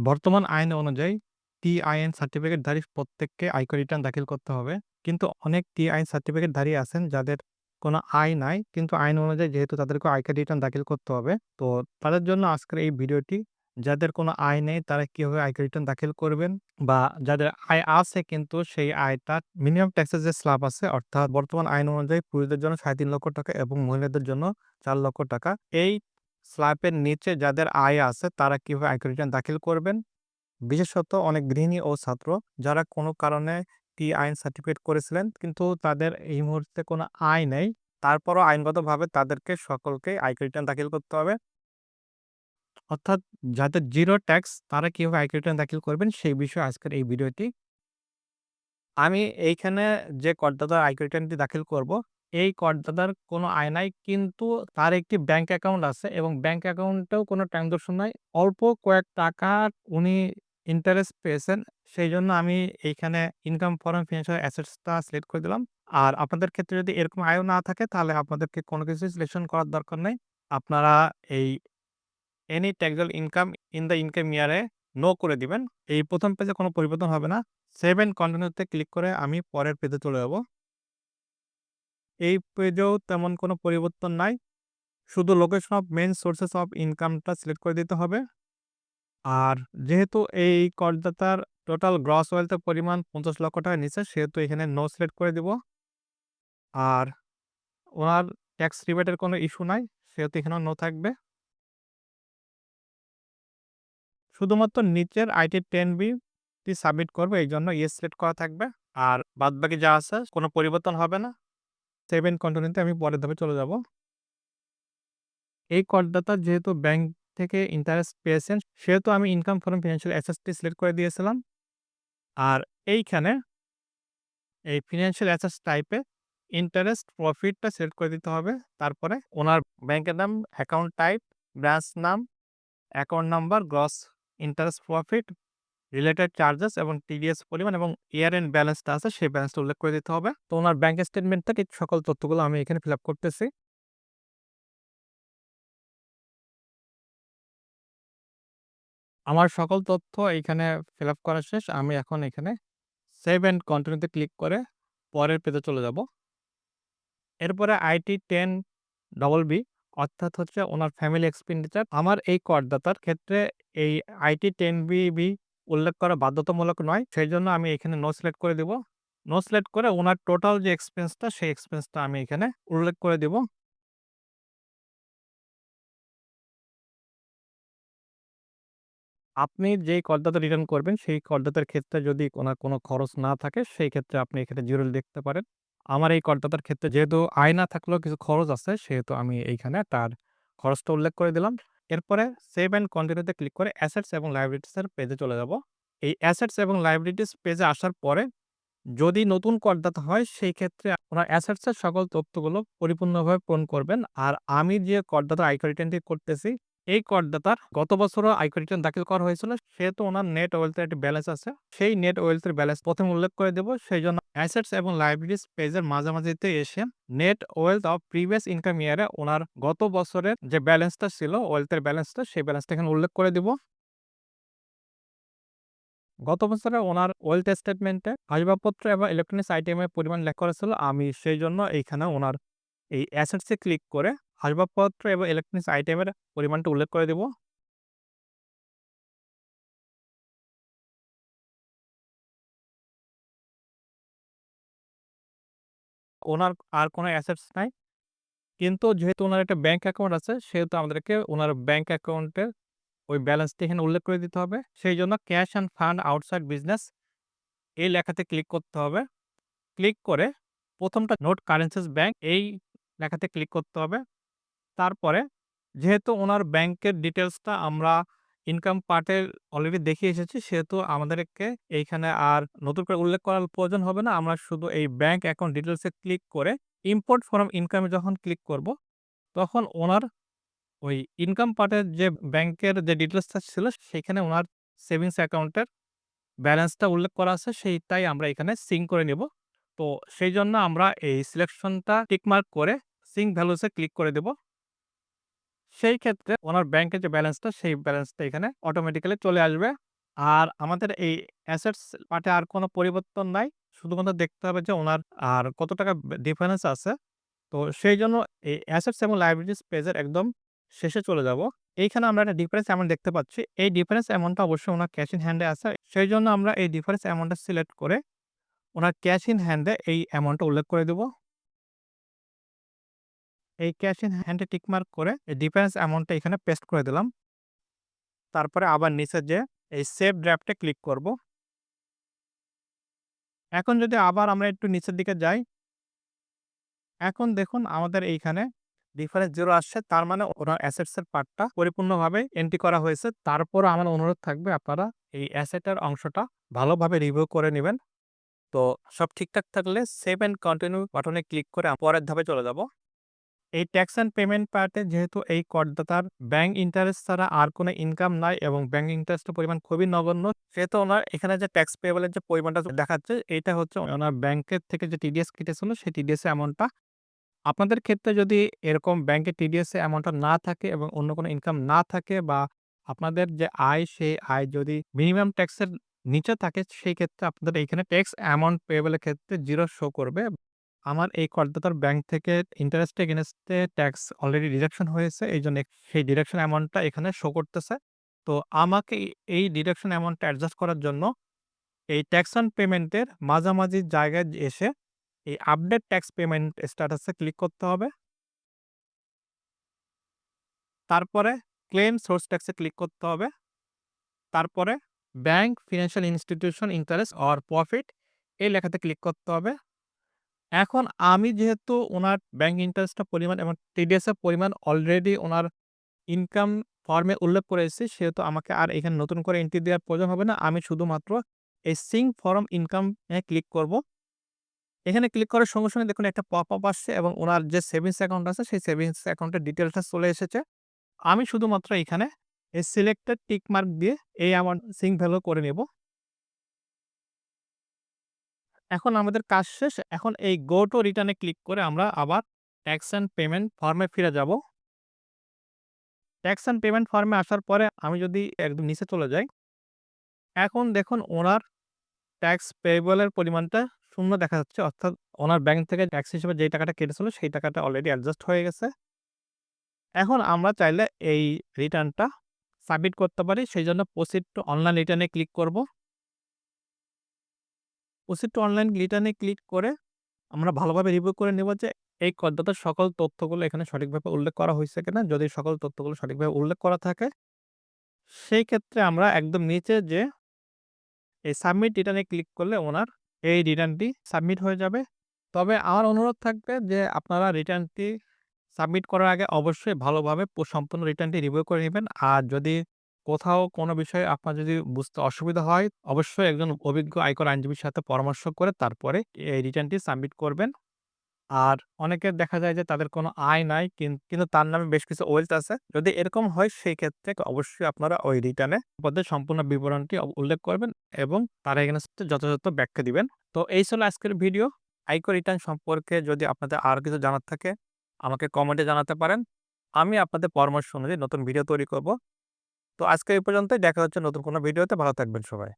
বর্তমান আইন অনুযায়ী টি টিআইএন সার্টিফিকেটধারী প্রত্যেককে আয়কর রিটার্ন দাখিল করতে হবে। কিন্তু অনেক টি টিআইএন সার্টিফিকেটধারী আছেন যাদের কোনো আয় নাই। কিন্তু আইন অনুযায়ী যেহেতু তাদেরকে আয়কর রিটার্ন দাখিল করতে হবে। তো তাদের জন্য আজকের এই ভিডিওটি, যাদের কোনো আয় নেই তারা কীভাবে আয়কর রিটার্ন দাখিল করবেন বা যাদের আয় আছে কিন্তু সেই আয়টা মিনিমাম ট্যাক্সের যে স্ল্যাব আছে, অর্থাৎ বর্তমান আইন অনুযায়ী পুরুষদের জন্য ৩.৫ লক্ষ টাকা এবং মহিলাদের জন্য চার লক্ষ টাকা। এই স্ল্যাবের নিচে যাদের আয় আছে তারা কীভাবে আয়কর রিটার্ন দাখিল করবেন। বিশেষত অনেক গৃহিণী ও ছাত্র যারা কোনো কারণে টি আইন সার্টিফিকেট করেছিলেন কিন্তু তাদের এই মুহূর্তে কোনো আয় নেই। তারপরও আইনগতভাবে তাদেরকে সকলকে আয়কর রিটার্ন দাখিল করতে হবে। অর্থাৎ যাদের জিরো ট্যাক্স তারা কীভাবে আয়কর রিটার্ন দাখিল করবেন সেই বিষয়ে আজকের এই ভিডিওটি। আমি এইখানে যে করদাতার আয়কর রিটার্নটি দাখিল করব, এই করদাতার কোনো আয় নাই কিন্তু তার একটি ব্যাংক অ্যাকাউন্ট আছে এবং ব্যাংক অ্যাকাউন্টেও কোনো ট্রান্সেকশন নাই। অল্প কয়েক টাকা উনি ইন্টারেস্ট পেয়েছেন। সেই জন্য আমি এইখানে ইনকাম ফরম ফিনান্সিয়াল অ্যাসেটসটা সিলেক্ট করে দিলাম। আর আপনাদের ক্ষেত্রে যদি এরকম আয়ও না থাকে, তাহলে আপনাদেরকে কোনো কিছু সিলেকশন করার দরকার নেই। আপনারা এই any taxable income in the income ইয়ারে নো করে দিবেন। এই প্রথম পেজে কোনো পরিবর্তন হবে না। সেভেন কন্টিনিউতে ক্লিক করে আমি পরের পেজে চলে যাব। এই পেজেও তেমন কোনো পরিবর্তন নাই। শুধু location of main sources of ইনকামটা সিলেক্ট করে দিতে হবে। আর যেহেতু এই করদাতার টোটাল গ্রস ওয়েলথের পরিমাণ ৫০ লক্ষ টাকার নিচে, সেহেতু এখানে নো সিলেক্ট করে দিব। আর ওনার ট্যাক্স রিবেটের কোনো ইস্যু নাই। সেহেতু এখানেও নো থাকবে। শুধুমাত্র নিচের আইটি 10B টি সাবমিট করবে এই জন্য ইয়ে সিলেক্ট করা থাকবে। আর বাদবাকি যা আছে, কোনো পরিবর্তন হবে না। সেভ অ্যান্ড কন্টিনিউতে আমি পরের ধাপে চলে যাব। এই করদাতা যেহেতু ব্যাংক থেকে ইন্টারেস্ট পেয়েছেন সেহেতু আমি ইনকাম ফ্রম ফিনান্সিয়াল অ্যাসেসটি সিলেক্ট করে দিয়েছিলাম। আর এইখানে এই ফিনান্সিয়াল অ্যাসেস টাইপে ইন্টারেস্ট প্রফিটটা সিলেক্ট করে দিতে হবে। তারপরে ওনার ব্যাংকের নাম, অ্যাকাউন্ট টাইপ, ব্রাঞ্চ নাম, account number, gross interest profit, related charges এবং টিডিএস পরিমাণ এবং ইয়ার এন্ড ব্যালেন্সটা আছে, সেই ব্যালেন্সটা উল্লেখ করে দিতে হবে। তো ওনার ব্যাংক স্টেটমেন্ট থেকে সকল তথ্যগুলো আমি এখানে ফিল আপ করতেছি। আমার সকল তথ্য এইখানে ফিল আপ করা শেষ। আমি এখন এখানে সেভ অ্যান্ড কন্টিনিউতে ক্লিক করে পরের পেজে চলে যাব। এরপরে আইটি 10BB অর্থাৎ হচ্ছে ওনার ফ্যামিলি এক্সপেন্ডিচার। আমার এই করদাতার ক্ষেত্রে এই আইটি 10BB উল্লেখ করা বাধ্যতামূলক নয়। সেইজন্য আমি এখানে নো সিলেক্ট করে দিব। নো সিলেক্ট করে ওনার টোটাল যে এক্সপেন্সটা সেই এক্সপেন্সটা আমি এখানে উল্লেখ করে দিব। আপনি যেই করদাতা রিটার্ন করবেন, সেই করদাতার ক্ষেত্রে যদি ওনার কোনো খরচ না থাকে, সেই ক্ষেত্রে আপনি এখানে 0 দেখতে পারেন। আমার এই করদাতার ক্ষেত্রে যেহেতু আয় না থাকলেও কিছু খরচ আছে, সেহেতু আমি এইখানে তার খরচটা উল্লেখ করে দিলাম। এরপরে সেভ অ্যান্ড কন্টিনিউতে ক্লিক করে অ্যাসেটস এবং লাইব্রেরিটিসের পেজে চলে যাব। এই অ্যাসেটস এবং লাইব্রেরিটিস পেজে আসার পরে যদি নতুন করদাতা হয়, সেই ক্ষেত্রে ওনার অ্যাসেটসের সকল তথ্যগুলো পরিপূর্ণভাবে পূরণ করবেন। আর আমি যে করদাতা আয়কর রিটার্নটি করতেছি এই করদাতার গত বছরও আয়কর রিটার্ন দাখিল করা হয়েছিল সেহেতু ওনার নেট ওয়েলথের একটি ব্যালেন্স আছে। সেই নেট ওয়েলথের ব্যালেন্স প্রথমে উল্লেখ করে দেব। সেইজন্য অ্যাসেটস এবং লায়াবিলিটিস পেজের মাঝামাঝিতে এসে net wealth of previous income ইয়ারে ওনার গত বছরের যে ব্যালেন্সটা ছিল ওয়েলথের ব্যালেন্সটা সেই ব্যালেন্সটা এখানে উল্লেখ করে দিব। গত বছরে ওনার ওয়েলথ স্টেটমেন্টে আসবাবপত্র এবং ইলেকট্রনিক্স আইটেমের পরিমাণ লেখা করেছিল আমি সেই জন্য এইখানে ওনার এই অ্যাসেটস ক্লিক করে আসবাবপত্র এবং ইলেকট্রনিক্স আইটেমের পরিমাণটা উল্লেখ করে দিব। ওনার আর কোনো অ্যাসেটস নাই। কিন্তু যেহেতু ওনার একটা ব্যাংক অ্যাকাউন্ট আছে, সেহেতু আমাদেরকে ওনার ব্যাংক অ্যাকাউন্টের ওই ব্যালেন্সটা এখানে উল্লেখ করে দিতে হবে। সেই জন্য cash and fund outside business এই লেখাতে ক্লিক করতে হবে। ক্লিক করে প্রথমটা নোট কারেন্সিস ব্যাংক এই লেখাতে ক্লিক করতে হবে। তারপরে যেহেতু ওনার ব্যাংকের ডিটেলসটা আমরা ইনকাম পার্টে অলরেডি দেখে এসেছি, সেহেতু আমাদেরকে এইখানে আর নতুন করে উল্লেখ করার প্রয়োজন হবে না। আমরা শুধু এই ব্যাংক অ্যাকাউন্ট ডিটেলসে ক্লিক করে ইম্পোর্ট ফ্রম ইনকামে যখন ক্লিক করব, তখন ওনার ওই ইনকাম পার্টের যে ব্যাংকের যে ডিটেলসটা ছিল, সেখানে ওনার সেভিংস অ্যাকাউন্টের ব্যালেন্সটা উল্লেখ করা আছে, সেইটাই আমরা এখানে সিঙ্ক করে নেব তো সেই জন্য আমরা এই সিলেকশনটা টিক মার্ক করে সিঙ্ক ভ্যালুসে ক্লিক করে দেব। সেই ক্ষেত্রে ওনার ব্যাংকের যে ব্যালেন্সটা সেই ব্যালেন্সটা এখানে অটোমেটিক্যালি চলে আসবে। আর আমাদের এই অ্যাসেটস পার্টে আর কোনো পরিবর্তন নাই। শুধুমাত্র দেখতে হবে যে ওনার আর কত টাকা ডিফারেন্স আছে। তো সেই জন্য এই অ্যাসেটস এবং লায়াবিলিটিস পেজের একদম শেষে চলে যাব। এইখানে আমরা একটা ডিফারেন্স অ্যামাউন্ট দেখতে পাচ্ছি। এই ডিফারেন্স অ্যামাউন্টটা অবশ্যই ওনার ক্যাশ ইন হ্যান্ডে এ সেই জন্য আমরা এই ডিফারেন্স অ্যামাউন্টটা সিলেক্ট করে ওনার ক্যাশ ইন হ্যান্ডে এই অ্যামাউন্টটা উল্লেখ করে দিব। এই ক্যাশ ইন হ্যান্ড এ টিক মার্ক করে এই ডিফারেন্স অ্যামাউন্টটা এখানে পেস্ট করে দিলাম। তারপরে আবার নিচে যেয়ে এই সেভ ড্রাফট ক্লিক করব। এখন যদি আবার আমরা একটু নিচের দিকে যাই, এখন দেখুন আমাদের এইখানে ডিফারেন্স 0 আসছে। তার মানে ওনার অ্যাসেটস এর পার্টটা পরিপূর্ণভাবে এন্ট্রি করা হয়েছে। তারপর আমার অনুরোধ থাকবে আপনারা এই অ্যাসেটের অংশটা ভালোভাবে রিভিউ করে নেবেন তো সব ঠিকঠাক থাকলে সেভ অ্যান্ড কন্টিনিউ বাটনে ক্লিক করে পরের ধাপে চলে যাব। এই ট্যাক্স অ্যান্ড পেমেন্ট পার্টে যেহেতু এই করদাতার ব্যাংক ইন্টারেস্ট ছাড়া আর কোনো ইনকাম নাই এবং ব্যাংক ইন্টারেস্টের পরিমাণ খুবই নগণ্য। সেহেতু ওনার এখানে যে ট্যাক্স পেয়েবল এর যে পরিমাণটা দেখাচ্ছে এটা হচ্ছে ওনার ব্যাংকের থেকে যে টিডিএস কেটেছিল, সেই টিডিএস অ্যামাউন্টটা। আপনাদের ক্ষেত্রে যদি এরকম ব্যাংকে টিডিএস অ্যামাউন্টটা না থাকে এবং অন্য কোনো ইনকাম না থাকে বা আপনাদের যে আয়, সেই আয় যদি মিনিমাম ট্যাক্সের নিচে থাকে, সেই ক্ষেত্রে আপনাদের এইখানে ট্যাক্স অ্যামাউন্ট পেয়েবল এর ক্ষেত্রে জিরো শো করবে। আমার এই করদাতার ব্যাংক থেকে interest against a tax already deduction হয়েছে। এইজন্য সেই ডিডাকশন অ্যামাউন্টটা এখানে শো করতেছে। তো আমাকে এই ডিডাকশন অ্যামাউন্টটা অ্যাডজাস্ট করার জন্য এই ট্যাক্স অন পেমেন্টের মাঝামাঝি জায়গায় এসে এই আপডেট ট্যাক্স পেমেন্ট স্ট্যাটাসে ক্লিক করতে হবে। তারপরে ক্লেম সোর্স ট্যাক্সে ক্লিক করতে হবে। তারপরে bank, financial institution interest or profit এই লেখাতে ক্লিক করতে হবে। এখন আমি যেহেতু ওনার ব্যাংক ইন্টারেস্টটা পরিমাণ এবং টিডিএস এর পরিমাণ অলরেডি ওনার ইনকাম ফর্মে উল্লেখ করেছি সেহেতু আমাকে আর এখানে নতুন করে এন্ট্রি দেওয়ার প্রয়োজন হবে না। আমি শুধুমাত্র এই সিং ফর্ম ইনকাম ক্লিক করব। এখানে ক্লিক করার সঙ্গে, সঙ্গে দেখুন একটা পপ-আপ আসছে এবং ওনার যে সেভিংস অ্যাকাউন্ট আছে সেই সেভিংস অ্যাকাউন্টের ডিটেইলসটা চলে এসেছে। আমি শুধুমাত্র এখানে এই সিলেক্টেড টিক মার্ক দিয়ে এই অ্যামাউন্ট সিং ভ্যালু করে নেব। এখন আমাদের কাজ শেষ। এখন এই গো টু রিটার্নে ক্লিক করে আমরা আবার ট্যাক্স অ্যান্ড পেমেন্ট ফর্মে ফিরে যাব। ট্যাক্স অ্যান্ড পেমেন্ট ফর্মে আসার পরে আমি যদি একদম নিচে চলে যাই। এখন দেখুন ওনার ট্যাক্স পেয়েবল এর পরিমাণটা শূন্য দেখা যাচ্ছে। অর্থাৎ ওনার ব্যাংক থেকে ট্যাক্স হিসেবে যেই টাকাটা কেটেছিল সেই টাকাটা অলরেডি অ্যাডজাস্ট হয়ে গেছে। এখন আমরা চাইলে এই রিটার্নটা সাবমিট করতে পারি। সেইজন্য প্রসিড টু অনলাইন রিটার্নে ক্লিক করব। Proceed to online return click করে আমরা ভালোভাবে রিভিউ করে নেব যে, এই করদাতার সকল তথ্যগুলো এখানে সঠিকভাবে উল্লেখ করা হইছে কিনা। যদি সকল তথ্যগুলো সঠিকভাবে উল্লেখ করা থাকে, সেই ক্ষেত্রে আমরা একদম নিচে যে, এই সাবমিট রিটার্নে ক্লিক করলে ওনার এই রিটার্নটি সাবমিট হয়ে যাবে। তবে আমার অনুরোধ থাকবে যে, আপনারা রিটার্নটি সাবমিট করার আগে অবশ্যই ভালোভাবে সম্পূর্ণ রিটার্নটি রিভিউ করে নেবেন আর যদি কোথাও কোনো বিষয়ে আপনার যদি বুঝতে অসুবিধা হয়, অবশ্যই একজন অভিজ্ঞ আয়কর আইনজীবীর সাথে পরামর্শ করে তারপরে এই রিটার্নটি সাবমিট করবেন। আর অনেকের দেখা যায় যে তাদের কোনো আয় নাই, কিন, কিন্তু তার নামে বেশ কিছু ওয়েলথ আছে। যদি এরকম হয়, সেই ক্ষেত্রে অবশ্যই আপনারা ওই রিটার্ন পদের সম্পূর্ণ বিবরণটি উল্লেখ করবেন এবং তার এগেইনস্ট এ যথাযথ ব্যাখ্যা দিবেন। তো এই ছিল আজকের ভিডিও। আয়কর রিটার্ন সম্পর্কে যদি আপনাদের আরও কিছু জানার থাকে, আমাকে কমেন্টে জানাতে পারেন। আমি আপনাদের পরামর্শ অনুযায়ী নতুন ভিডিও তৈরি করব। তো আজকে এই পর্যন্তই দেখা হচ্ছে নতুন কোনো ভিডিওতে। ভালো থাকবেন সবাই।